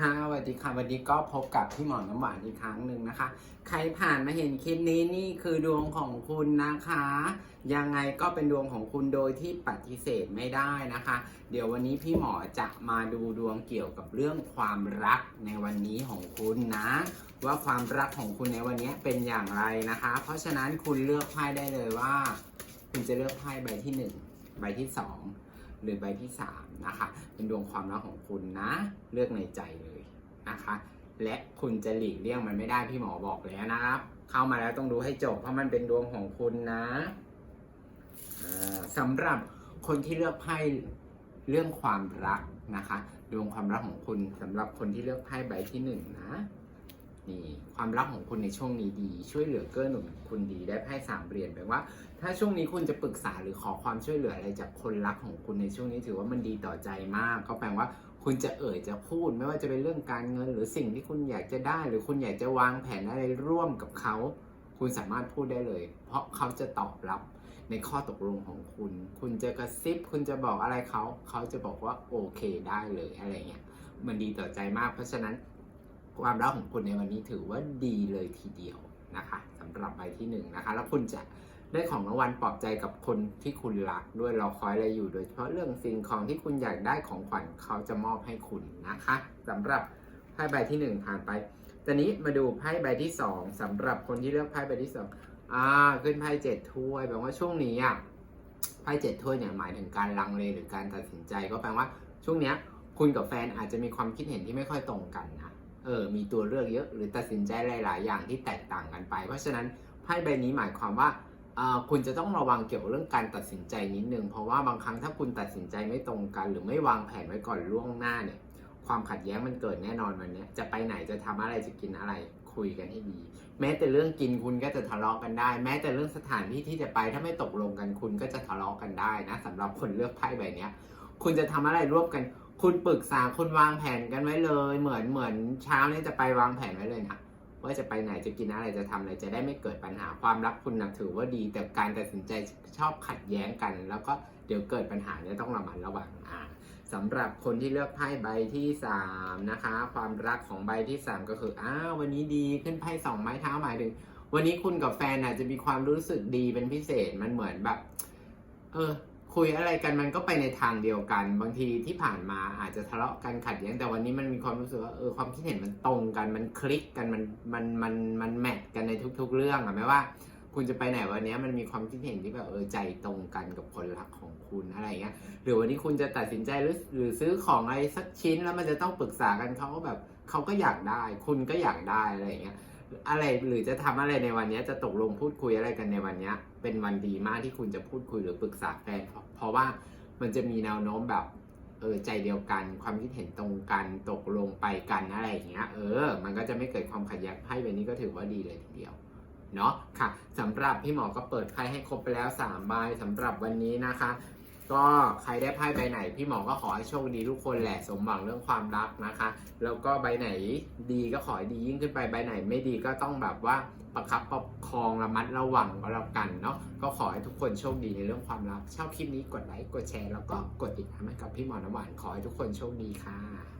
ค่ะสวัสดีค่ะวันนี้ก็พบกับพี่หมอน้ำหวานอีกครั้งหนึ่งนะคะ ใครผ่านมาเห็นคลิปนี้นี่คือดวงของคุณนะคะ ยังไงก็เป็นดวงของคุณโดยที่ปฏิเสธไม่ได้นะคะ เดี๋ยววันนี้พี่หมอจะมาดูดวงเกี่ยวกับเรื่องความรักในวันนี้ของคุณนะ ว่าความรักของคุณในวันนี้เป็นอย่างไรนะคะ เพราะฉะนั้นคุณเลือกไพ่ได้เลยว่า คุณจะเลือกไพ่ใบที่หนึ่งใบที่สอง หรือใบที่3นะคะเป็นดวงความรักของคุณนะ เลือกในใจเลยนะคะ และคุณจะหลีกเลี่ยงมันไม่ได้พี่หมอบอกแล้วนะครับ เข้ามาแล้วต้องดูให้จบเพราะมันเป็นดวงของคุณนะสำหรับคนที่เลือกไพ่เรื่องความรักนะคะ ดวงความรักของคุณสำหรับคนที่เลือกไพ่ใบที่หนึ่งนะีความรักของคุณในช่วงนี้ดี ช่วยเหลือเกื้อหนุนคุณดีได้ไพ่สามเหรียญแปลว่า ถ้าช่วงนี้คุณจะปรึกษาหรือขอความช่วยเหลืออะไรจากคนรักของคุณในช่วงนี้ถือว่ามันดีต่อใจมาก ก็แปลว่าคุณจะเอ่ยจะพูด ไม่ว่าจะเป็นเรื่องการเงิน หรือสิ่งที่คุณอยากจะได้ หรือคุณอยากจะวางแผนอะไรร่วมกับเขา คุณสามารถพูดได้เลย เพราะเขาจะตอบรับในข้อตกลงของคุณ คุณจะกระซิบ คุณจะบอกอะไรเขา เขาจะบอกว่าโอเคได้เลยอะไรเงี้ย มันดีต่อใจมาก เพราะฉะนั้น ความรักของคุณในวันนี้ถือว่าดีเลยทีเดียวนะคะสำหรับใบที่หนึ่งนะคะ แล้วคุณจะได้ของรางวัลปลอบใจกับคนที่คุณรักด้วยรอคอยอะไรอยู่โดยเฉพาะเรื่องสิ่งของที่คุณอยากได้ของขวัญเขาจะมอบให้คุณนะคะสำหรับไพ่ใบที่หนึ่งผ่านไปตอนนี้มาดูไพ่ใบที่สองสำหรับคนที่เลือกไพ่ใบที่สองอ่าขึ้นไพ่เจ็ดถ้วยแปลว่าช่วงนี้อะไพ่เจ็ดถ้วยเนี่ยหมายถึงการลังเลหรือการตัดสินใจก็แปลว่าช่วงเนี้ยคุณกับแฟนอาจจะมีความคิดเห็นที่ไม่ค่อยตรงกันนะ เออมีตัวเลือกเยอะ หรือตัดสินใจหลาย ๆ อย่างที่แตกต่างกันไป เพราะฉะนั้นไพ่ใบนี้หมายความว่าอ่าคุณจะต้องระวังเกี่ยวกับเรื่องการตัดสินใจนิดนึง เพราะว่าบางครั้งถ้าคุณตัดสินใจไม่ตรงกัน หรือไม่วางแผนไว้ก่อนล่วงหน้าเนี่ย ความขัดแย้งมันเกิดแน่นอนวันนี้จะไปไหนจะทำอะไรจะกินอะไรคุยกันให้ดี แม้แต่เรื่องกินคุณก็จะทะเลาะกันได้ แม้แต่เรื่องสถานที่ที่จะไปถ้าไม่ตกลงกันคุณก็จะทะเลาะกันได้นะสำหรับคนเลือกไพ่ใบเนี้ย คุณจะทำอะไรร่วมกัน คุณปรึกษาคุณวางแผนกันไว้เลย เหมือนเหมือนเช้านี้จะไปวางแผนไว้เลยนะว่าจะไปไหนจะกินอะไรจะทำอะไรจะได้ไม่เกิดปัญหาความรักคุณนะถือว่าดี แต่การตัดสินใจชอบขัดแย้งกัน แล้วก็เดี๋ยวเกิดปัญหาเนี่ยต้องระมัดระวังอ่าสำหรับคนที่เลือกไพ่ใบที่สามนะคะ ความรักของใบที่สามก็คืออ้าววันนี้ดีขึ้นไพ่สองไม้เท้าหมายถึง วันนี้คุณกับแฟนอาจจะมีความรู้สึกดีเป็นพิเศษมันเหมือนแบบ เออ คุยอะไรกันมันก็ไปในทางเดียวกัน บางทีที่ผ่านมาอาจจะทะเลาะกันขัดแย้งแต่วันนี้มันมีความรู้สึกว่าเออความคิดเห็นมันตรงกันมันคลิกกันมันมันมันมันแมทกันในทุก ๆ เรื่องอะไม่ว่า คุณจะไปไหนวันนี้มันมีความคิดเห็นที่แบบเออใจตรงกันกับคนรักของคุณอะไรเงี้ยหรือวันนี้คุณจะตัดสินใจหรือหรือซื้อของอะไรสักชิ้นแล้วมันจะต้องปรึกษากันเขาก็แบบเขาก็อยากได้ คุณก็อยากได้อะไรเงี้ย อะไรหรือจะทำอะไรในวันนี้จะตกลงพูดคุยอะไรกันในวันนี้เป็นวันดีมากที่คุณจะพูดคุยหรือปรึกษาแฟนเพราะว่ามันจะมีแนวโน้มแบบเออใจเดียวกัน ความคิดเห็นตรงกันตกลงไปกันอะไรอย่างเงี้ยเออ มันก็จะไม่เกิดความขัดแย้งไพ่ใบนี้ก็ถือว่าดีเลยทีเดียวเนาะค่ะสำหรับพี่หมอก็เปิดไพ่ให้ครบไปแล้ว3ใบสำหรับวันนี้นะคะ ก็ใครได้ไพ่ใบไหน พี่หมอก็ขอให้โชคดีทุกคนแหละสมหวังเรื่องความรักนะคะ แล้วก็ใบไหนดีก็ขอให้ดียิ่งขึ้นไปใบไหนไม่ดีก็ต้องแบบว่าประคับประคองระมัดระวังก็แล้วกันเนาะก็ขอให้ทุกคนโชคดีในเรื่องความรักชอบคลิปนี้กดไลค์กดแชร์แล้วก็กดติดตามให้กับพี่หมอน้ำหวานขอให้ทุกคนโชคดีค่ะ